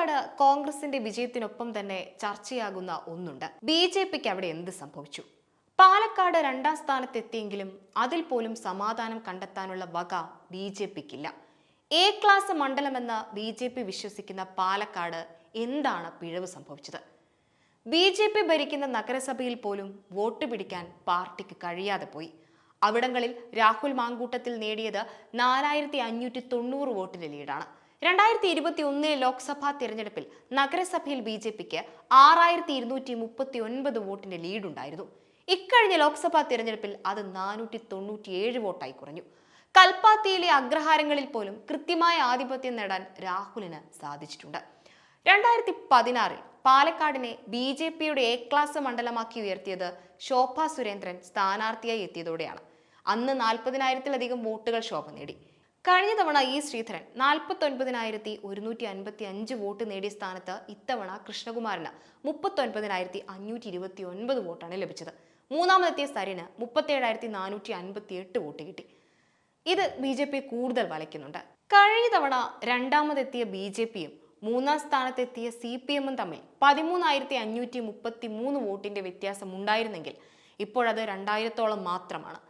പാലക്കാട് കോൺഗ്രസിന്റെ വിജയത്തിനൊപ്പം തന്നെ ചർച്ചയാകുന്ന ഒന്നുണ്ട്. ബി ജെ പിക്ക് അവിടെ എന്ത് സംഭവിച്ചു? പാലക്കാട് രണ്ടാം സ്ഥാനത്തെത്തിയെങ്കിലും അതിൽ പോലും സമാധാനം കണ്ടെത്താനുള്ള വക ബി ജെ പിക്കില്ല. എ ക്ലാസ് മണ്ഡലമെന്ന് ബി ജെ പി വിശ്വസിക്കുന്ന പാലക്കാട് എന്താണ് പിഴവ് സംഭവിച്ചത്? ബി ജെ പി ഭരിക്കുന്ന നഗരസഭയിൽ പോലും വോട്ട് പിടിക്കാൻ പാർട്ടിക്ക് കഴിയാതെ പോയി. അവിടങ്ങളിൽ രാഹുൽ മാങ്കൂട്ടത്തിൽ നേടിയത് നാലായിരത്തി അഞ്ഞൂറ്റി തൊണ്ണൂറ് വോട്ടിന്റെ ലീഡാണ്. രണ്ടായിരത്തി ഇരുപത്തി ഒന്നിലെ ലോക്സഭാ തിരഞ്ഞെടുപ്പിൽ നഗരസഭയിൽ ബി ജെ പിക്ക് ആറായിരത്തി ഇരുന്നൂറ്റി മുപ്പത്തി ഒൻപത് വോട്ടിന്റെ ലീഡുണ്ടായിരുന്നു. ഇക്കഴിഞ്ഞ ലോക്സഭാ തിരഞ്ഞെടുപ്പിൽ അത് നാനൂറ്റി തൊണ്ണൂറ്റിയേഴ് വോട്ടായി കുറഞ്ഞു. കൽപ്പാത്തിയിലെ അഗ്രഹാരങ്ങളിൽ പോലും കൃത്യമായ ആധിപത്യം നേടാൻ രാഹുലിന് സാധിച്ചിട്ടുണ്ട്. രണ്ടായിരത്തി പതിനാറിൽ പാലക്കാടിനെ ബി ജെ പിയുടെ എ ക്ലാസ് മണ്ഡലമാക്കി ഉയർത്തിയത് ശോഭ സുരേന്ദ്രൻ സ്ഥാനാർത്ഥിയായി എത്തിയതോടെയാണ്. അന്ന് നാൽപ്പതിനായിരത്തിലധികം വോട്ടുകൾ ശോഭ നേടി. കഴിഞ്ഞ തവണ ഇ ശ്രീധരൻ നാൽപ്പത്തി ഒൻപതിനായിരത്തി ഒരുന്നൂറ്റി അൻപത്തി അഞ്ച് വോട്ട് നേടിയ സ്ഥാനത്ത് ഇത്തവണ കൃഷ്ണകുമാറിന് മുപ്പത്തി ഒൻപതിനായിരത്തി അഞ്ഞൂറ്റി ഇരുപത്തി ഒൻപത് വോട്ടാണ് ലഭിച്ചത്. മൂന്നാമതെത്തിയ സരിന് മുപ്പത്തേഴായിരത്തി നാനൂറ്റി അൻപത്തി എട്ട് വോട്ട് കിട്ടി. ഇത് ബി ജെ പി കൂടുതൽ വലയ്ക്കുന്നുണ്ട്. കഴിഞ്ഞ തവണ രണ്ടാമതെത്തിയ ബി ജെ പിയും മൂന്നാം സ്ഥാനത്തെത്തിയ സി പി എമ്മും തമ്മിൽ പതിമൂന്നായിരത്തി അഞ്ഞൂറ്റി മുപ്പത്തി മൂന്ന് വോട്ടിന്റെ വ്യത്യാസം ഉണ്ടായിരുന്നെങ്കിൽ ഇപ്പോഴത് രണ്ടായിരത്തോളം മാത്രമാണ്.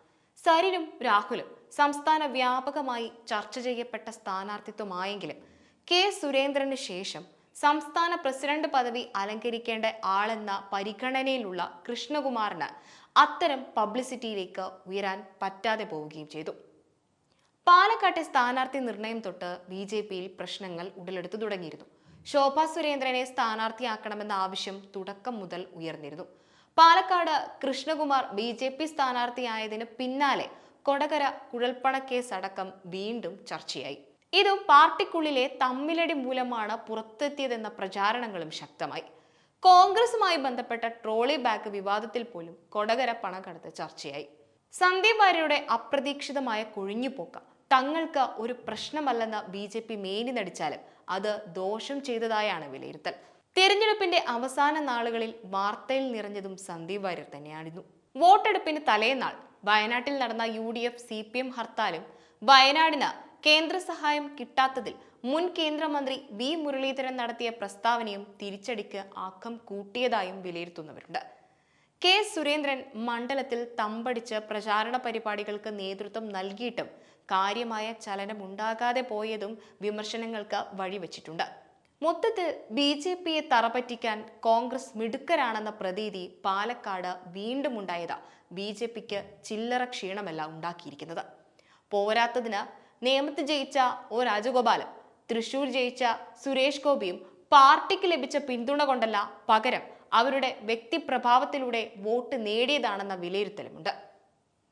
സരിനും രാഹുലും സംസ്ഥാന വ്യാപകമായി ചർച്ച ചെയ്യപ്പെട്ട സ്ഥാനാർത്ഥിത്വമായെങ്കിലും കെ സുരേന്ദ്രന് ശേഷം സംസ്ഥാന പ്രസിഡന്റ് പദവി അലങ്കരിക്കേണ്ട ആളെന്ന പരിഗണനയിലുള്ള കൃഷ്ണകുമാറിന് അത്തരം പബ്ലിസിറ്റിയിലേക്ക് ഉയരാൻ പറ്റാതെ പോവുകയും ചെയ്തു. പാലക്കാട്ടെ സ്ഥാനാർത്ഥി നിർണയം തൊട്ട് ബി ജെ പിയിൽ പ്രശ്നങ്ങൾ ഉടലെടുത്തു തുടങ്ങിയിരുന്നു. ശോഭാ സുരേന്ദ്രനെ സ്ഥാനാർത്ഥിയാക്കണമെന്ന ആവശ്യം തുടക്കം മുതൽ ഉയർന്നിരുന്നു. Palakkad Krishnakumar B J P സ്ഥാനാർത്ഥിയായതിന് പിന്നാലെ കൊടകര കുഴൽപ്പണ കേസ് അടക്കം വീണ്ടും ചർച്ചയായി. ഇതും പാർട്ടിക്കുള്ളിലെ തമ്മിലടി മൂലമാണ് പുറത്തെത്തിയതെന്ന പ്രചാരണങ്ങളും ശക്തമായി. കോൺഗ്രസുമായി ബന്ധപ്പെട്ട ട്രോളി ബാഗ് വിവാദത്തിൽ പോലും കൊടകര പണക്കടത്ത് ചർച്ചയായി. സന്ദീപ് വാര്യരുടെ അപ്രതീക്ഷിതമായ കൊഴിഞ്ഞുപോക്ക. തങ്ങൾക്ക് ഒരു പ്രശ്നമല്ലെന്ന് ബി ജെ പി മേനി നടിച്ചാലും അത് ദോഷം ചെയ്തതായാണ് വിലയിരുത്തൽ. തിരഞ്ഞെടുപ്പിന്റെ അവസാന നാളുകളിൽ വാർത്തയിൽ നിറഞ്ഞതും സന്ദീപ് വാര്യർ തന്നെയായിരുന്നു. വോട്ടെടുപ്പിന് തലേനാൾ വയനാട്ടിൽ നടന്ന U D F C P M ഹർത്താലും വയനാടിന് കേന്ദ്ര സഹായം കിട്ടാത്തതിൽ മുൻ കേന്ദ്രമന്ത്രി വി മുരളീധരൻ നടത്തിയ പ്രസ്താവനയും തിരിച്ചടിക്ക് ആക്കം കൂട്ടിയതായും വിലയിരുത്തുന്നവരുണ്ട്. കെ സുരേന്ദ്രൻ മണ്ഡലത്തിൽ തമ്പടിച്ച് പ്രചാരണ പരിപാടികൾക്ക് നേതൃത്വം നൽകിയിട്ടും കാര്യമായ ചലനമുണ്ടാകാതെ പോയതും വിമർശനങ്ങൾക്ക് വഴിവെച്ചിട്ടുണ്ട്. മൊത്തത്തിൽ ബി ജെ പിയെ തറപറ്റിക്കാൻ കോൺഗ്രസ് മിടുക്കരാണെന്ന പ്രതീതി പാലക്കാട് വീണ്ടും ഉണ്ടായത് ബി ജെ പിക്ക് ചില്ലറ ക്ഷീണമല്ല ഉണ്ടാക്കിയിരിക്കുന്നത്. പോരാത്തതിന് നേമത്ത് ജയിച്ച ഒ രാജഗോപാലൻ തൃശൂർ ജയിച്ച സുരേഷ് ഗോപിയും പാർട്ടിക്ക് ലഭിച്ച പിന്തുണ കൊണ്ടല്ല പകരം അവരുടെ വ്യക്തിപ്രഭാവത്തിലൂടെ വോട്ട് നേടിയതാണെന്ന വിലയിരുത്തലുമുണ്ട്.